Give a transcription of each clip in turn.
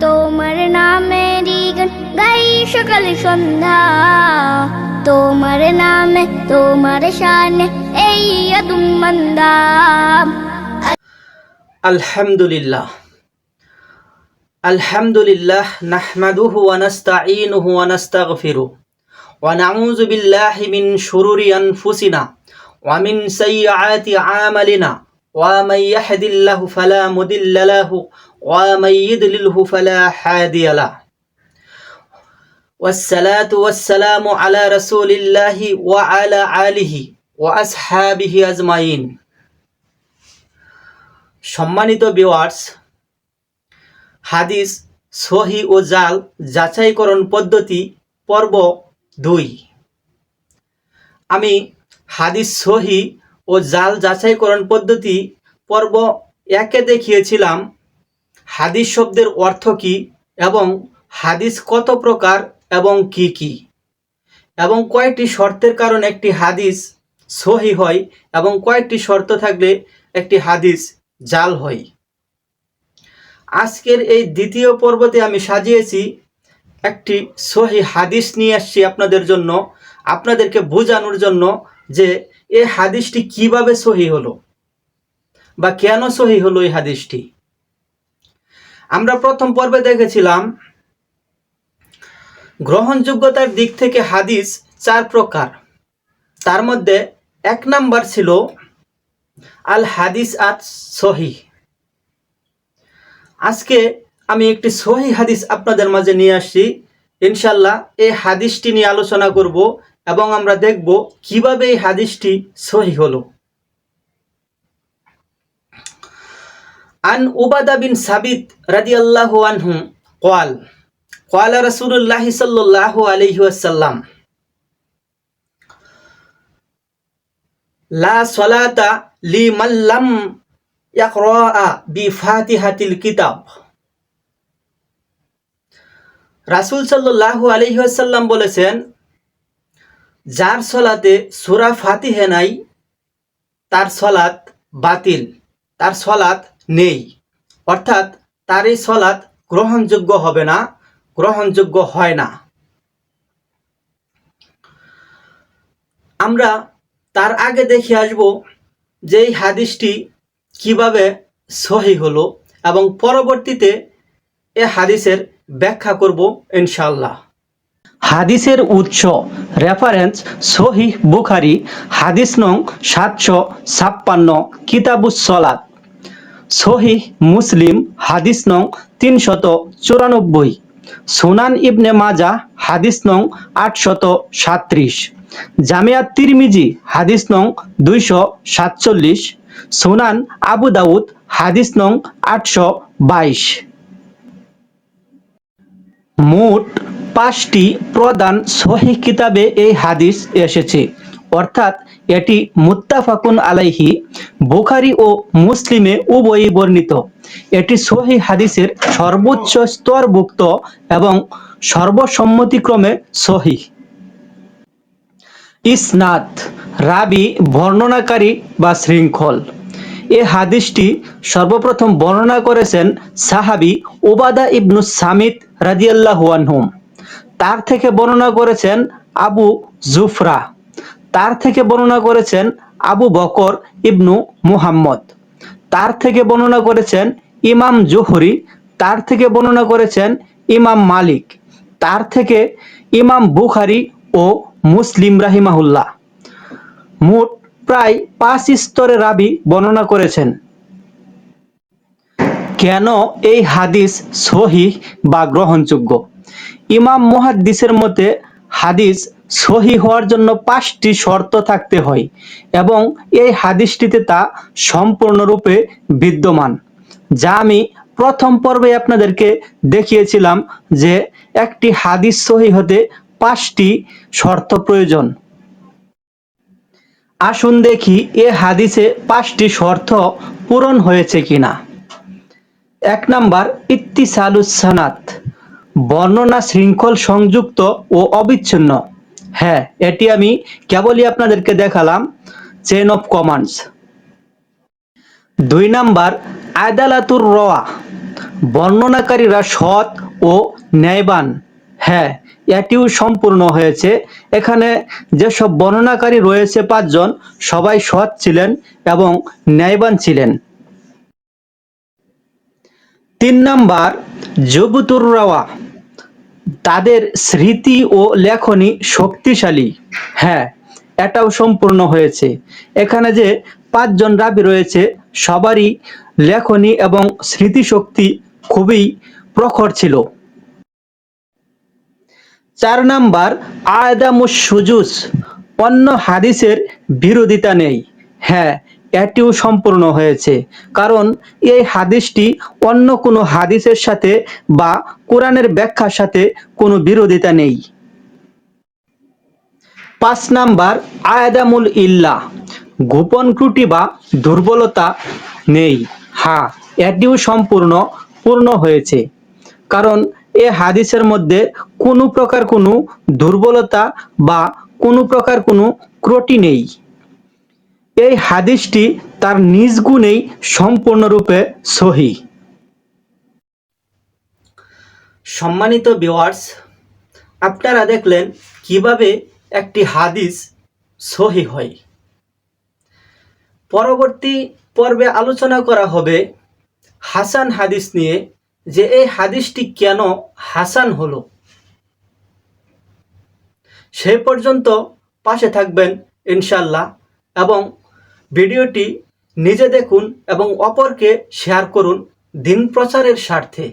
তোমার নামেরই গান গাই সকাল সন্ধ্যা। তোমার নামে, তোমার শানে এই আলহামদুলিল্লাহ। আলহামদুলিল্লাহ নাহমাদুহু ওয়া নাস্তাঈনুহু ওয়া ওয়া নাউযু বিল্লাহি মিন শুরুরি আনফুসিনা ওয়া মিন সাইয়্যাতি আমালিনা। ওয়া মান ইয়াহদিল্লাহু ফালা মুদিল্লা লাহু ওয়া মান ইউদ্লিলহু ফালা হাদিয়া লাহু والصلاة والسلام على رسول الله وعلى آله وأصحابه أجمعين সম্মানিত ভিউয়ার্স হাদিস সহি ও জাল যাচাইকরণ পদ্ধতি পর্ব দুই আমি হাদিস সহি ও জাল যাচাইকরণ পদ্ধতি পর্ব একে দেখিয়েছিলাম হাদিস শব্দের অর্থ কী এবং হাদিস কত প্রকার এবং কি কি? এবং কয়েকটি শর্তের কারণে একটি হাদিস সহি হয় এবং কয়েকটি শর্ত থাকলে একটি হাদিস জাল হয়। আজকের এই দ্বিতীয় পর্বতে আমি সাজিয়েছি একটি সহি হাদিস নিয়ে আসছি আপনাদের জন্য, আপনাদেরকে বোঝানোর জন্য যে এই হাদিসটি কীভাবে সহি হলো বা কেন সহি হলো এই হাদিসটি। আমরা প্রথম পর্বে দেখেছিলাম গ্রহণযোগ্যতার দিক থেকে হাদিস চার প্রকার। তার মধ্যে এক নাম্বার ছিল আল হাদিস আত সহি আজকে আমি একটি সহি হাদিস আপনাদের মাঝে নিয়ে আসছি। ইনশাল্লাহ এই হাদিসটি নিয়ে আলোচনা করব এবং আমরা দেখব কীভাবে এই হাদিসটি সহি হলো। আন উবাদা বিন সাবিত রাদি আল্লাহ আনহু কোয়াল কোয়ালা রসুল্লাহ সাল্লাহ আলহি আসাল্লাম লা সলাতা লি মাল্লাম ইয়াকরা বি ফাতিহাতিল কিতাব। রাসুল সাল্লাহ আলহিহাসাল্লাম বলেছেন, যার সলাতে সুরা ফাতিহে নাই, তার সলাত বাতিল, তার সলাত নেই। অর্থাৎ তার এই সলাত গ্রহণযোগ্য হবে না, গ্রহণযোগ্য হয় না। আমরা তার আগে দেখে আসব যে এই হাদিসটি কীভাবে সহি হলো এবং পরবর্তীতে এ হাদিসের ব্যাখ্যা করব ইনশাল্লাহ হাদিসের উৎস রেফারেন্স সহি বুখারি, হাদিস নং সাতশো ছাপ্পান্ন, কিতাবুস সলাত সহি মুসলিম, হাদিস নং তিনশত চুরানব্বই। সুনান ইবনে মাজা, হাদিস নং আটশত সাত্রিশ জামিয়া তিরমিজি, হাদিস নং দুইশো সাতচল্লিশ। সুনান আবু দাউদ, হাদিস নং আটশো বাইশ। মোট পাঁচটি প্রধান সহি কিতাবে এই হাদিস এসেছে। অর্থাৎ এটি মুত্তাফাকুন আলাইহি, বুখারি ও মুসলিমে উভয়ই বর্ণিত। এটি সহি হাদিসের সর্বোচ্চ স্তরভুক্ত এবং সর্বসম্মতিক্রমে সহি ইসনাদ, রাবি, বর্ণনাকারী বা শৃঙ্খল। এ হাদিসটি সর্বপ্রথম বর্ণনা করেছেন সাহাবি ওবাদা ইবনু সামিত রাদিয়াল্লাহু আনহুম। তার থেকে বর্ণনা করেছেন আবু জুফরা। তার থেকে বর্ণনা করেছেন আবু বকর ইবনু মুহাম্মদ। তার থেকে বর্ণনা করেছেন ইমাম জোহরি। তার থেকে বর্ণনা করেছেন ইমাম মালিক। তার থেকে ইমাম বুখারি ও মুসলিম রাহিমাহুল্লাহ। মোট প্রায় পাঁচ স্তরে রাবি বর্ণনা করেছেন। কেন এই হাদিস সহি বা গ্রহণযোগ্য? ইমাম মুহাদ্দিসের মতে হাদিস সহি হওয়ার জন্য পাঁচটি শর্ত থাকতে হয় এবং এই হাদিসটিতে তা সম্পূর্ণরূপে বিদ্যমান। যা আমি প্রথম পর্বে আপনাদেরকে দেখিয়েছিলাম যে একটি হাদিস সহি হতে পাঁচটি শর্ত প্রয়োজন। আসুন দেখি এ হাদিসে পাঁচটি শর্ত পূরণ হয়েছে কিনা। এক নাম্বার, ইত্তিসালুস সানাত, বর্ণনা শৃঙ্খল সংযুক্ত ও অবিচ্ছিন্ন। হ্যাঁ এটি আমি কেবলই আপনাদেরকে দেখালাম চেন অফ কমান্ডস দুই নাম্বার, আদালাতুর রওয়া বর্ণনাকারীরা সৎ ও ন্যায়বান। হ্যাঁ এটিও সম্পূর্ণ হয়েছে। এখানে যেসব বর্ণনাকারী রয়েছে পাঁচজন, সবাই সৎ ছিলেন এবং ন্যায়বান ছিলেন। তিন নাম্বার জবুতুর রাওয়া তাদের স্মৃতি ও লেখনী শক্তিশালী। হ্যাঁ এটাও সম্পূর্ণ হয়েছে। এখানে যে পাঁচজন রাবি রয়েছে, সবারই লেখনী এবং স্মৃতিশক্তি খুবই প্রখর ছিল। চার নাম্বার আয়দামুস সুজুস অন্য হাদিসের বিরোধিতা নেই। হ্যাঁ এটিও সম্পূর্ণ হয়েছে। কারণ এই হাদিসটি অন্য কোনো হাদিসের সাথে বা কোরআনের ব্যাখ্যার সাথে কোনো বিরোধিতা নেই। পাঁচ নাম্বার, আয়াদামুল ইল্লা। গোপন ত্রুটি বা দুর্বলতা নেই। হ্যাঁ এটিও সম্পূর্ণ, পূর্ণ হয়েছে। কারণ এ হাদিসের মধ্যে কোনো প্রকার কোনো দুর্বলতা বা কোনো প্রকার কোনো ত্রুটি নেই। এই হাদিসটি তার নিজ গুণেই সম্পূর্ণরূপে সহি। সম্মানিত ভিউয়ার্স আপনারা দেখলেন কীভাবে একটি হাদিস সহি হয়। পরবর্তী পর্বে আলোচনা করা হবে হাসান হাদিস নিয়ে, যে এই হাদিসটি কেন হাসান হলো। সেই পর্যন্ত পাশে থাকবেন ইনশাল্লাহ এবং ভিডিওটি নিজে দেখুন এবং অপরকে শেয়ার করুন দিন প্রচারের স্বার্থে।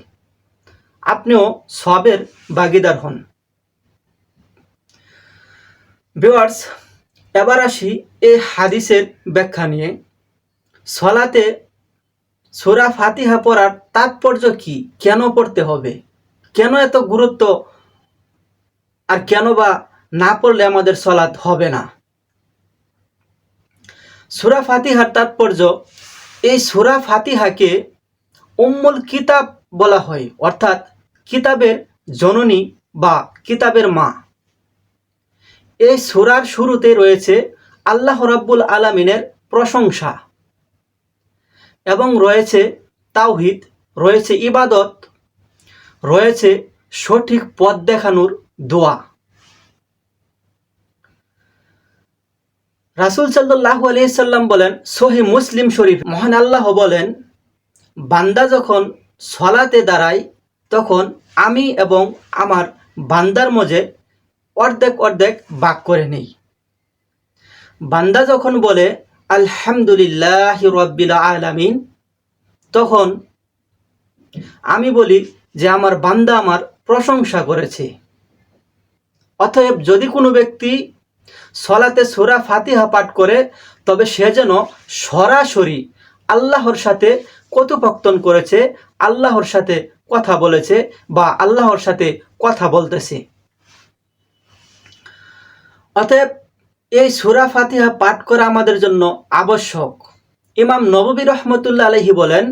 আপনিও সবের ভাগিদার হন। ভিউয়ার্স, এবার আসি এই হাদিসের ব্যাখ্যা নিয়ে। সলাতে সোরা ফাতিহা পড়ার তাৎপর্য কি? কেন পড়তে হবে? কেন এত গুরুত্ব? আর কেন বা না পড়লে আমাদের সলাৎ হবে না? সুরা ফাতিহার তাৎপর্য, এই সুরা ফাতিহাকে উম্মুল কিতাব বলা হয়, অর্থাৎ কিতাবের জননী বা কিতাবের মা। এই সুরার শুরুতে রয়েছে আল্লাহ রাব্বুল আলামিনের প্রশংসা এবং রয়েছে তাওহিদ, রয়েছে ইবাদত, রয়েছে সঠিক পথ দেখানোর দোয়া। রাসুল সাল্লাহ আলিয়াল্লাম বলেন, সহি মুসলিম শরীফ, মহান আল্লাহ বলেন, বান্দা যখন সলাতে দাঁড়ায়, তখন আমি এবং আমার বান্দার মধ্যে অর্ধেক অর্ধেক বাক করে নেই। বান্দা যখন বলে, আলহামদুলিল্লাহ রব্বিল আলামিন তখন আমি বলি যে, আমার বান্দা আমার প্রশংসা করেছে। অতএব যদি কোনো ব্যক্তি সলাতে সুরা ফাতিহা পাঠ করে তবে সে যেন সরাসরি আল্লাহর সাথে কথোপকথন করেছে, আল্লাহর সাথে কথা বলেছে বা আল্লাহর সাথে কথা বলতেছে। অতএব এই সুরা ফাতিহা পাঠ করা আমাদের জন্য আবশ্যক। ইমাম নববী রহমতুল্লা আলহি বলেন,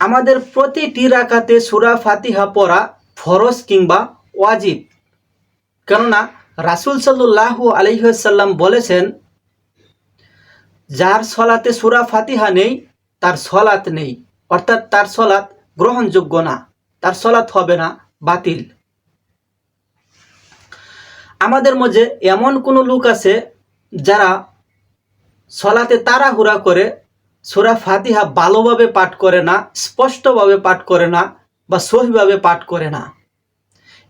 আমাদের প্রতিটি রাকাতে সুরা ফাতিহা পড়া ফরজ কিংবা ওয়াজিব। কেননা রাসুল সাল্লাহ আলহিহাল্লাম বলেছেন, যার সলাতে সুরা ফাতিহা নেই, তার সলাত নেই। অর্থাৎ তার সলাৎ গ্রহণযোগ্য না। তার সলাৎ হবে না, বাতিল। আমাদের মধ্যে এমন কোনো লোক আছে যারা সলাতে তাড়াহুড়া করে, সুরা ফাতিহা ভালোভাবে পাঠ করে না, স্পষ্টভাবে পাঠ করে না বা সহিভাবে পাঠ করে না।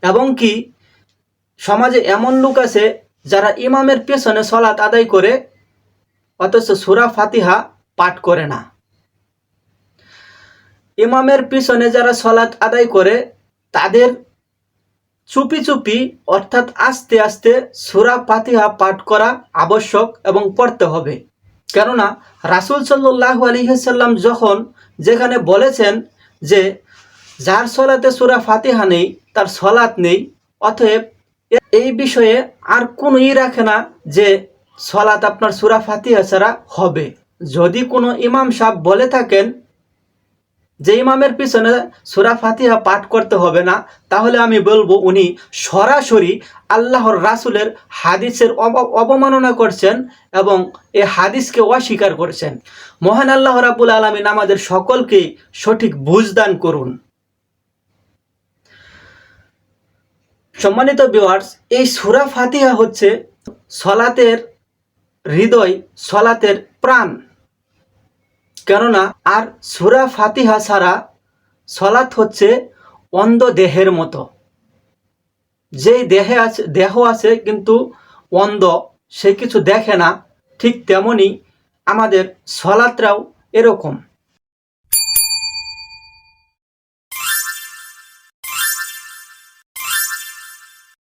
এবং কি সমাজে এমন লোক আছে যারা ইমামের পেছনে সলাৎ আদায় করে, অথচ সুরা ফাতিহা পাঠ করে না। ইমামের পিছনে যারা সলাৎ আদায় করে, তাদের চুপি চুপি, অর্থাৎ আস্তে আস্তে সুরা ফাতিহা পাঠ করা আবশ্যক এবং পড়তে হবে। কেননা রাসুল সাল্লাহ আলিহাল্লাম যখন যেখানে বলেছেন যে, যার সলাতে সুরা ফাতিহা নেই, তার সলাৎ নেই, অতএব এই বিষয়ে আর কোনো ই রাখে না যে সলাৎ আপনার সুরা ফাতিহা ছাড়া হবে। যদি কোনো ইমাম সাহেব বলে থাকেন যে ইমামের পিছনে সুরা ফাতিহা পাঠ করতে হবে না, তাহলে আমি বলব উনি সরাসরি আল্লাহর রাসুলের হাদিসের অব- অবমাননা করছেন এবং এ হাদিসকে অস্বীকার করছেন। মহান আল্লাহ রাবুল আলমিন আমাদের সকলকে সঠিক বুঝদান করুন। সম্মানিত ভিউয়ার্স এই সুরা ফাতিহা হচ্ছে সলাতের হৃদয়, সলাতের প্রাণ। কেননা, আর সুরা ফাতিহা ছাড়া সলাৎ হচ্ছে অন্ধ দেহের মতো। যেই দেহে আছে, দেহ আছে কিন্তু অন্ধ, সে কিছু দেখে না, ঠিক তেমনি আমাদের সলাৎরাও এরকম।